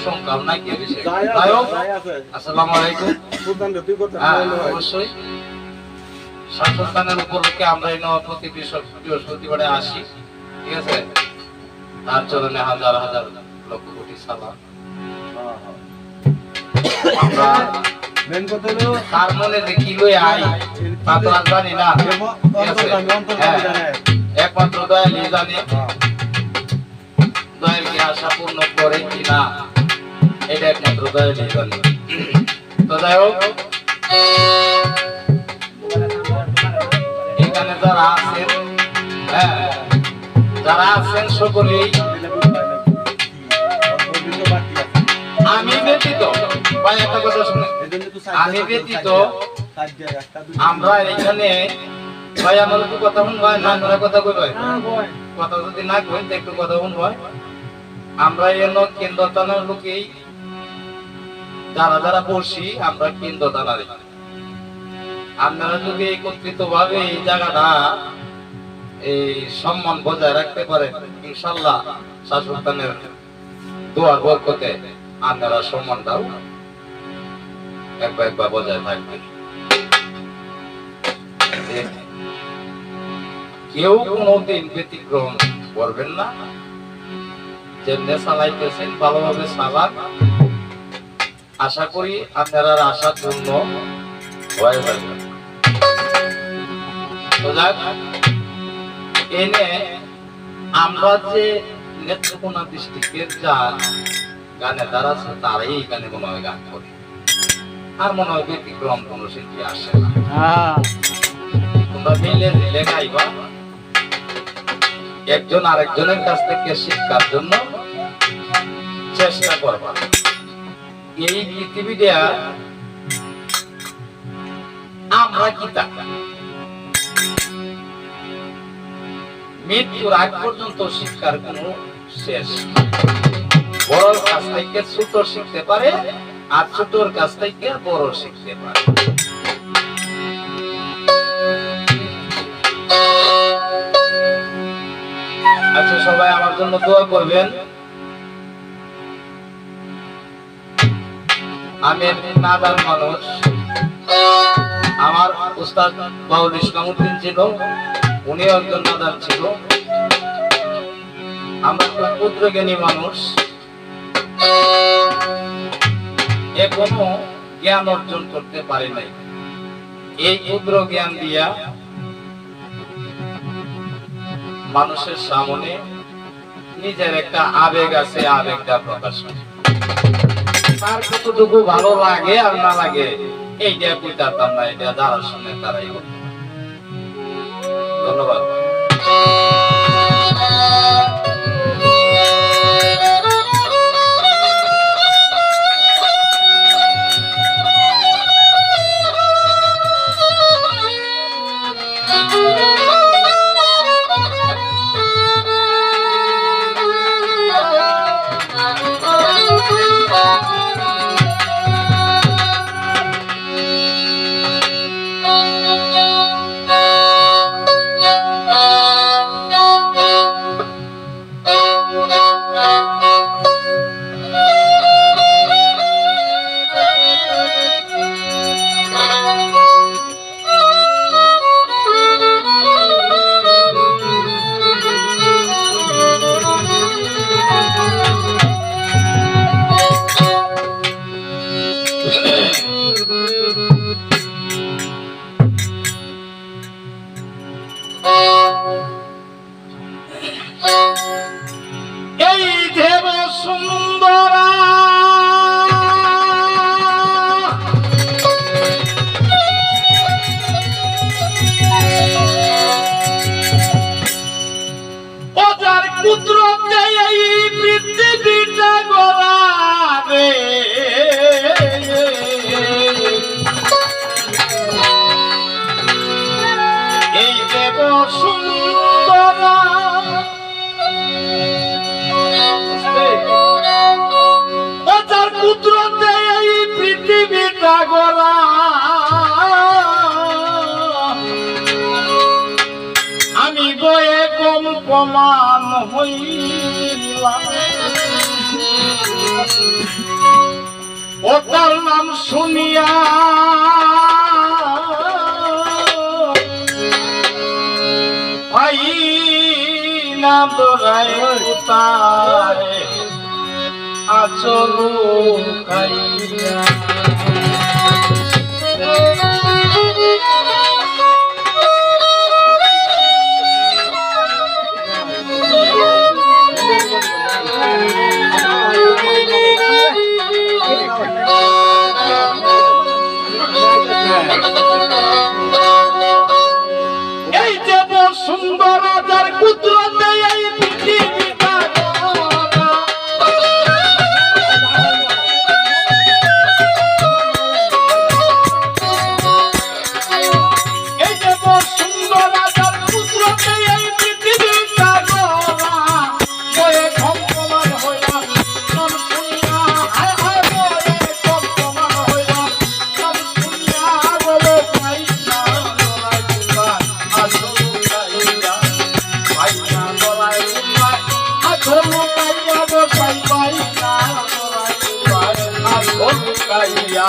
নাই কে। আসসালামু আলাইকুম হ্যাঁ বললে। অবশ্যই সন্তানের উপলক্ষে আমরা এই প্রতি বৃহস্পতিবারে আসি ঠিক আছে তার চরণে হাজার হাজার লক্ষ কোটি সালাম। আমরা মেন তার মনে যে কি লই আই তা তো আর জানি না এমন ঠিক আছে? অন্তর্গামী, অন্তর্গামী হ্যাঁ, জানে। একমাত্র জানে হ্যাঁ। দয়াল কি আশা পূর্ণ করে কি না এটা একমাত্র দয়ালই জানে তো যাই হোক এখানে যারা আছেন হ্যাঁ যারা আছেন সকলেই। আমি ব্যতীত একটা কথা শুনে। জন্য আমি ব্যতীত, আমরা এখানে, ভাই আমার একটু কথা শুন না করে কথা কই কথা যদি না কই একটু কথা শুন ভাই। আমরা এন কেন্দ্র লোকেই যারা যারা বসি আমরা কেন্দ্র থানার আপনারা যদি একত্রিত ভাবে এই জায়গাটা, এই সম্মান বজায় রাখতে পারেন, ইনশাল্লাহ শাসকানের দোয়ার বরকতে আপনারা সম্মানটাও একবার একবার বজায় থাকবে। কেউ কোনোদিন ব্যতিক্রম করবেন না। যেমনি চালাইতেছেন, ভালোভাবে চালান। আশা করি আপনারা আশার জন্য হয়ে যাবে তো এনে আমরা যে নেত্রকোনা ডিস্ট্রিক্টের যা গানে দ্বারা আছে তারাই এই গানে মনে হয় গান করে। আর মনে হয় ব্যতিক্রম কোনো শিল্পী আসে না। তোমরা মিলে দিলে গাইবা। একজন আরেকজনের কাছ থেকে শিক্ষার জন্য চেষ্টা করবা। এই পৃথিবীটা আমরা কি মৃত্যুর আগ পর্যন্ত শিক্ষার কোনো শেষ। বড়র কাছ থেকে ছোট শিখতে পারে, আর ছোটর কাছ থেকে বড় শিখতে পারে। আচ্ছা সবাই আমার জন্য দোয়া করবেন। আমি নাদান মানুষ আমার উস্তাদ বাউল ইসলামউদ্দিন ছিল, উনি একজন নাদার ছিল। আমরা খুব ক্ষুদ্রজ্ঞানী মানুষ। এখনও জ্ঞান অর্জন করতে পারি নাই। এই ক্ষুদ্র জ্ঞান দিয়া মানুষের সামনে নিজের একটা আবেগ আছে, আবেগটা প্রকাশ করে। তার কতটুকু ভালো লাগে আর না লাগে, এইটা বুঝতাম না, এটা যারা শুনে তারাই ধন্যবাদ। এই পৃথিবীটা গড়াবে। এই দেব সুন্দরা ওজার কুদরতে এই পৃথিবীটা গড়া আমি বয়ে কম প্রমাণ হইলাম ও তার নাম শুনিয়া না দোরায় তারে আচল কাইয়া পাইয়া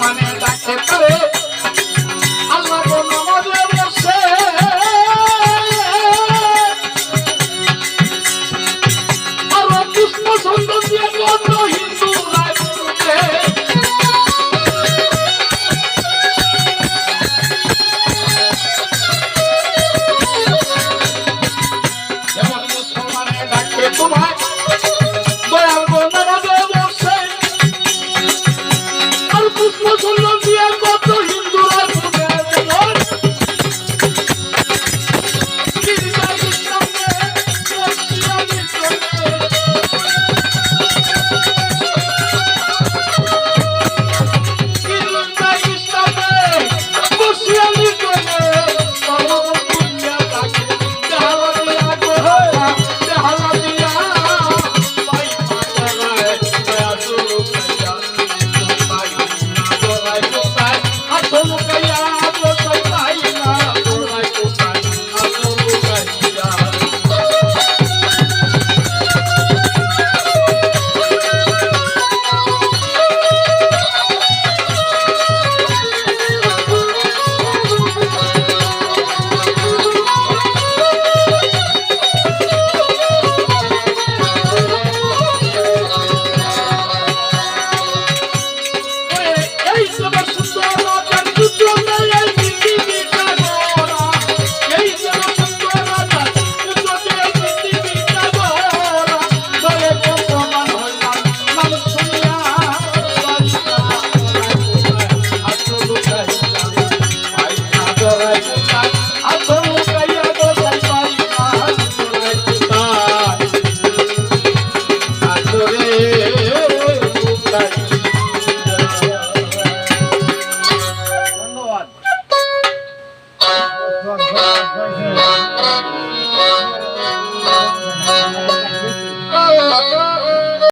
মনে ডাকে passar.